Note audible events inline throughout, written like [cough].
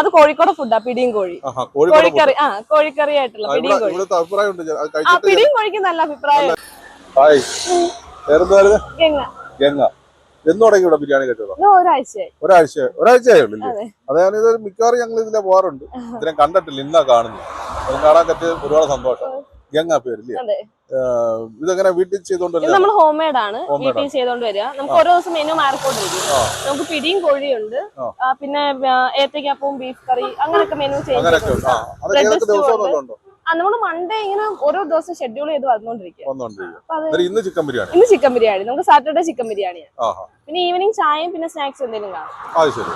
അത് കോഴിക്കോട് ഫുഡാ പിടിയും കോഴി. കോഴിക്കറി ആ കോഴിക്കറി ആയിട്ടുള്ള പിടിയും കോഴി. ആ പിടിയും കോഴിക്ക് നല്ല അഭിപ്രായം. എന്ന് തുടങ്ങി ഇവിടെ ബിരിയാണി കഴിച്ചതാ? ഒരാഴ്ചയായി. ഒരാഴ്ച ഒരാഴ്ചയായേ. അതാണ് ഇത് മിക്കവാറും ഞങ്ങൾ ഇതിലെ പോകാറുണ്ട്. ഇതിനെ കണ്ടിട്ടില്ല ഇന്നാ കാണുന്നു. കാണാൻ പറ്റിയ ഒരുപാട് സന്തോഷം. ഗംഗ പേരില്ലേ ഇതെങ്ങനെ വീട്ടിൽ ഇത് ചെയ്തോണ്ടല്ലേ? നമ്മൾ ഹോം മെയ്ഡ് ആണ് വീട്ടിൽ ചെയ്തോണ്ട് വരിക. നമുക്ക് ഓരോ ദിവസം മെനു മാറിക്കൊണ്ടിരിക്കും. നമുക്ക് പിടിയും കോഴിയുണ്ട്. പിന്നെ ഏത്തയ്ക്കാപ്പവും ബീഫ് കറി അങ്ങനെയൊക്കെ മെനു ചേഞ്ച് നമ്മൾ മൺഡേ ഇങ്ങനെ ഓരോ ദിവസം ഷെഡ്യൂൾ ചെയ്ത് അത് ഇന്ന് ചിക്കൻ ബിരിയാണി. ഇന്ന് ചിക്കൻ ബിരിയാണി. നമുക്ക് സാറ്റർഡേ ചിക്കൻ ബിരിയാണിയാണ് പിന്നെ ഈവനിങ് ചായയും പിന്നെ സ്നാക്സ് എന്തെങ്കിലും കാണും. അത് ശരി.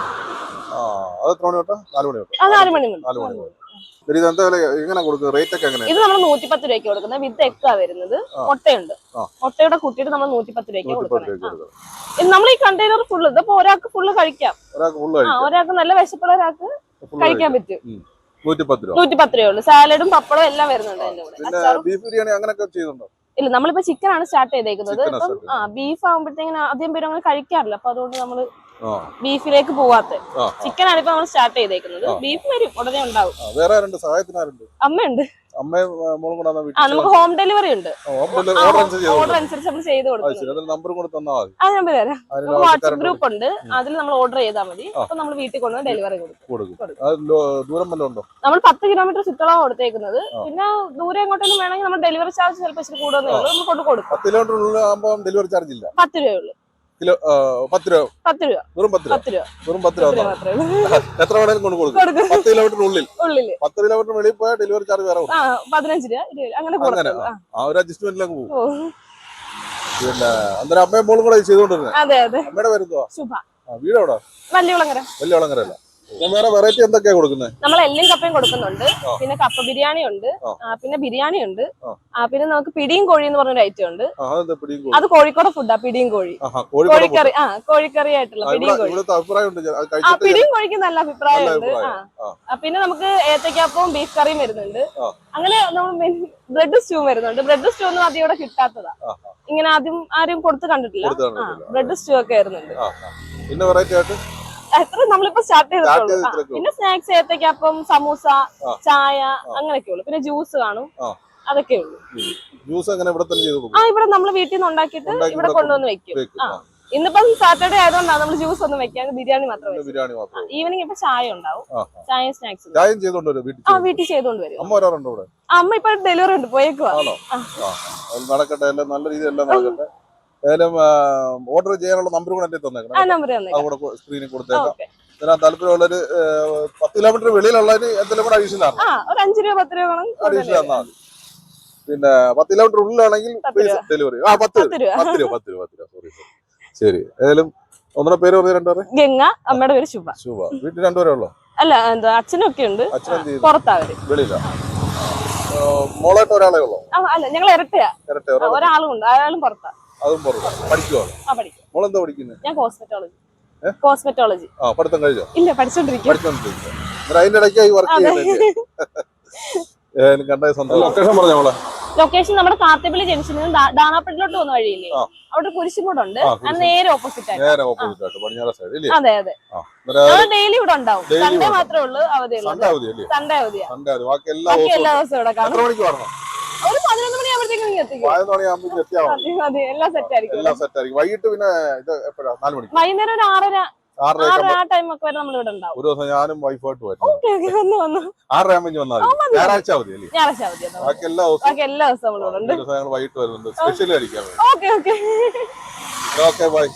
ഇത് നമ്മൾ നൂറ്റിപ്പത്ത് രൂപയ്ക്ക് കൊടുക്കുന്നത്. വിത്ത് എക്കാ വരുന്നത്. മുട്ടയുണ്ട്. മുട്ടയുടെ കുട്ടിയിട്ട് നമ്മൾ നൂറ്റിപ്പത്ത് രൂപയ്ക്ക് കൊടുക്കുന്നത്. നമ്മൾ ഈ കണ്ടെയ്നർ ഫുള്ള് ഇതിപ്പോ ഒരാൾക്ക് ഫുള്ള് കഴിക്കാം. ഒരാൾക്ക് നല്ല വിശപ്പുള്ള ഒരാൾക്ക് കഴിക്കാൻ പറ്റും. നൂറ്റിപ്പത്ത് രൂപ. ഉള്ളു സാലഡും പപ്പടവും എല്ലാം വരുന്നുണ്ട് അതിന്റെ കൂടെ. പിന്നെ അച്ചാറും ബീഫ് ബിരിയാണി അങ്ങനെയൊക്കെ ചെയ്യുന്നുണ്ടോ ഇല്ല നമ്മളിപ്പോ ചിക്കൻ ആണ് സ്റ്റാർട്ട് ചെയ്തേക്കുന്നത് ആ ബീഫ് ആകുമ്പോഴത്തേക്കും ആദ്യം പേരും അങ്ങനെ കഴിക്കാറില്ല. അപ്പൊ അതുകൊണ്ട് നമ്മൾ ബീഫിലേക്ക് പോവാത്ത. ചിക്കൻ ആണ് ഇപ്പൊ നമ്മൾ സ്റ്റാർട്ട് ചെയ്തേക്കുന്നത്. ബീഫ് വരും ഉടനെ ഉണ്ടാവും. അമ്മയുണ്ട്. അമ്മയും ആ, മോളും കൂടെ വന്നാ ആ നമുക്ക് ഹോം ഡെലിവറി ഉണ്ട്. ഓർഡർ അനുസരിച്ച് ചെയ്ത് ഓർഡർ കൊടുക്കും. അനുസരിച്ച് നമ്മൾ ചെയ്ത് അത് കൊടുക്കും. ശരി അതിന് നമ്പറും കൂടെ തന്നാൽ മതി. ആ നമ്പർ തരാം. അതിന് നമുക്ക് വാട്സ്ആപ്പ് ആൾക്കാരുണ്ട് ഗ്രൂപ്പ് ഉണ്ട്. അതിൽ നമ്മൾ ഓർഡർ ചെയ്താൽ മതി. അപ്പൊ നമ്മൾ വീട്ടിൽ കൊണ്ടുവന്ന് ഡെലിവറി കൊടുക്കും. കൊടുക്കും. കൊടുക്കും. അത് ലോ- ദൂരം വല്ലതും ഉണ്ടോ? നമ്മൾ പത്ത് കിലോമീറ്റർ ചുറ്റളവ് കൊടുത്തേക്കുന്നത്. പിന്നെ ദൂരെ എങ്ങോട്ടെങ്കിലും വേണമെങ്കിൽ നമ്മൾ ഡെലിവറി ചാർജ് ചിലപ്പോൾ ഇച്ചിരി കൂടുതലേ ഉള്ളൂ. നമ്മൾ കൊണ്ട് കൊടുക്കും. പത്ത് കിലോമീറ്റർ ഉള്ളിൽ ആകുമ്പോൾ ഡെലിവറി ചാർജ് ഇല്ല. പത്ത് രൂപയേ ഉള്ളൂ. കിലോ പത്ത് രൂപ. പത്ത് രൂപ. വെറും പത്ത് രൂപ? പത്ത് രൂപ. വെറും പത്ത് രൂപ. എത്ര വേണേലും കൊണ്ട് കൊടുക്കും. പത്ത് കിലോമീറ്ററിനുള്ളിൽ ഉള്ളിൽ. ഉള്ളിൽ. പത്ത് കിലോമീറ്റർ വെളിയിൽ പോയാൽ ഡെലിവറി ചാർജ് വേറെ പതിനഞ്ച് രൂപ അങ്ങനെ അങ്ങനെ ആ. ഒരു അഡ്ജസ്റ്റ്മെന്റിലേക്ക് പോകും. പിന്നെ അന്നേരം അമ്മയും മോളും കൂടെ അതെ അമ്മയുടെ ശുഭ. വീട് എവിടെ വലിയ കുളങ്ങര വലിയ വളങ്ങരല്ല ഞാൻ വേറെ വെറൈറ്റി എന്തൊക്കെയാ കൊടുക്കുന്നത് നമ്മൾ എല്ലും കപ്പയും കൊടുക്കുന്നുണ്ട്. പിന്നെ കപ്പ ബിരിയാണി ഉണ്ട്. പിന്നെ ബിരിയാണി ഉണ്ട്. പിന്നെ നമുക്ക് പിടിയും കോഴി എന്ന് പറഞ്ഞൊരു ഐറ്റം ഉണ്ട്. അത് കോഴിക്കോട് ഫുഡാ പിടിയും കോഴി. കോഴിക്കറി ആ കോഴിക്കറി ആയിട്ടുള്ള പിടിയും കോഴി. ആ പിടിയും കോഴിക്ക് നല്ല അഭിപ്രായം ഉണ്ട്. ആ. അഭിപ്രായം. ആ. ആ, പിന്നെ നമുക്ക് ഏത്തയ്ക്കാപ്പവും ബീഫ് കറിയും വരുന്നുണ്ട്. അങ്ങനെ നമ്മൾ ബ്രെഡ് സ്റ്റൂ വരുന്നുണ്ട്. ബ്രെഡ് സ്റ്റൂ ഒന്നും ആദ്യം ഇവിടെ കിട്ടാത്തതാ. ഇങ്ങനെ ആദ്യം ആരും കൊടുത്ത് കണ്ടിട്ടില്ല. ബ്രെഡ് സ്റ്റൂ ഒക്കെ വരുന്നുണ്ട്. പിന്നെ വെറൈറ്റി ആയിട്ട്? നമ്മളിപ്പോ സ്റ്റാർട്ട് ചെയ്തിട്ടുള്ളൂ. പിന്നെ സ്നാക്സ് ഏത്തയ്ക്കാപ്പം സമൂസ. ചായ അങ്ങനെയൊക്കെ ഉള്ളു. പിന്നെ ജ്യൂസ് കാണും. അതൊക്കെ ഉള്ളു. ജ്യൂസ് അങ്ങനെ ഇവിടെ തന്നെ ചെയ്ത് ആ ഇവിടെ നമ്മൾ വീട്ടിൽ നിന്ന് ഉണ്ടാക്കിയിട്ട് ഉണ്ടാക്കി ഇവിടെ കൊണ്ടുവന്ന് വെക്കും. ഇന്നിപ്പം സാറ്റർഡേ ആയതുകൊണ്ടാണ് നമ്മൾ ജ്യൂസ് ഒന്നും വെക്കാൻ ബിരിയാണി മാത്രം ബിരിയാണി മാത്രം ഈവനിങ് ഇപ്പൊ ചായ ഉണ്ടാവും. ചായ സ്നാക്സ് ചെയ്തോണ്ട് ആ വീട്ടിൽ ചെയ്തോണ്ട് വരും. അമ്മ വരാറുണ്ടോ ഇവിടെ? അമ്മ ഇപ്പൊ ഡെലിവറി ഉണ്ട്. പോയേക്കുവാ. ആണോ? ആ. ആ. അത് നടക്കട്ടെ. നല്ല രീതിയിൽ നടക്കട്ടെ. ഏതായാലും ഓർഡർ ചെയ്യാനുള്ള നമ്പർ കൂടെ എന്റെ തന്നേക്കണം അതുകൂടെ സ്ക്രീനിൽ കൊടുത്തേക്കാം. ഇതിനാ താല്പര്യമുള്ളൊരു പത്ത് കിലോമീറ്റർ വെളിയിലുള്ളതിന് എന്തെങ്കിലും കൂടെ അഡീഷണൽ അഡീഷണൽ തന്നാൽ മതി. പിന്നെ പത്ത് കിലോമീറ്റർ ഉള്ളിലാണെങ്കിൽ ഡെലിവറി ആ പത്ത് പത്ത് രൂപ. പത്ത് രൂപ പത്ത് രൂപ സോറി ശരി. ഏതായാലും ഒന്നര പേര് പറഞ്ഞ രണ്ടുപേരെ? ഗംഗ അമ്മയുടെ പേര് ശുഭ. ശുഭ. വീട്ടിൽ രണ്ടുപേരെ ഉള്ളോ? അല്ല എന്താ അച്ഛനൊക്കെ ഉണ്ട്. അച്ഛൻ എന്ത് ചെയ്യുന്നു? പുറത്താ അവർ. വെളിയില? മോളായിട്ട് ഒരാളെ ഉള്ളോ? അല്ല ഞങ്ങൾ ഇരട്ടയാ. ഇരട്ടെ ഒരാളും ഉണ്ട്. അയാളും പുറത്താ. അതും പുറത്ത് പഠിക്കുവാണ്? ആ പഠിക്കും. മോളെന്താ പഠിക്കുന്നത് ഞാൻ കോസ്മെറ്റോളജി ഏ? കോസ്മെറ്റോളജി ആ പഠിത്തം കഴിഞ്ഞോ? ഇല്ല പഠിച്ചോണ്ടിരിക്കും പഠിച്ചോണ്ടിരിക്കുക എന്നിട്ട് അതിന്റെ ഇടയ്ക്കായി വർക്ക് [laughs] ഏതായാലും സന്തോഷം. ലൊക്കേഷൻ പറഞ്ഞ മോളെ? ലൊക്കേഷൻ നമ്മുടെ കാർത്തിപ്പള്ളി ജംഗ്ഷനിൽ നിന്ന് ദാ- ദാനാപ്പെട്ടിലോട്ട് പോകുന്ന വഴിയില്ലേ? ആ. അവിടെ ഒരു കുരിശുമൂടുണ്ട് ആ, അത് നേരെ ഓപ്പോസിറ്റ് ആയിട്ട്. നേരെ ഓപ്പോസിറ്റ് ആയിട്ട് പടിഞ്ഞാറ സൈഡ് ഇല്ലേ? അതെ അതെ. ആ ഡെയിലി ഇവിടെ ഉണ്ടാവും. Daily സൺഡേ ഇവിടെ മാത്രമേ ഉള്ളൂ അവധിയുള്ളൂ. സൺഡേ അവധി അല്ലേ സൺഡേ അവധിയാ. സൺഡേ അവധി. ബാക്കി എല്ലാ ബാക്കി ദിവസവും എല്ലാ ദിവസവും ഇവിടെ കാണും. എത്ര മണിക്ക് വരണം? വൈകിട്ട് പിന്നെ ഇത് എപ്പോഴാ? നാല് മണിക്ക്. വൈകുന്നേരം ഒരു ആറര ആറര ആറര ആ ടൈം ഒക്കെ വരെ നമ്മൾ ഇവിടെ ഉണ്ടാവും. ഒരു ദിവസം ഞാനും വൈഫായിട്ട് വരും. ആറര ആകുമ്പോൾ വന്നാൽ ഞായറാഴ്ച അവധി അല്ലേ? ബാക്കി എല്ലാ ദിവസവും ദിവസം ഞങ്ങൾ വൈകിട്ട് വരുന്നുണ്ട്. സ്പെഷ്യൽ കഴിക്കാൻ ഓക്കെ ബൈ.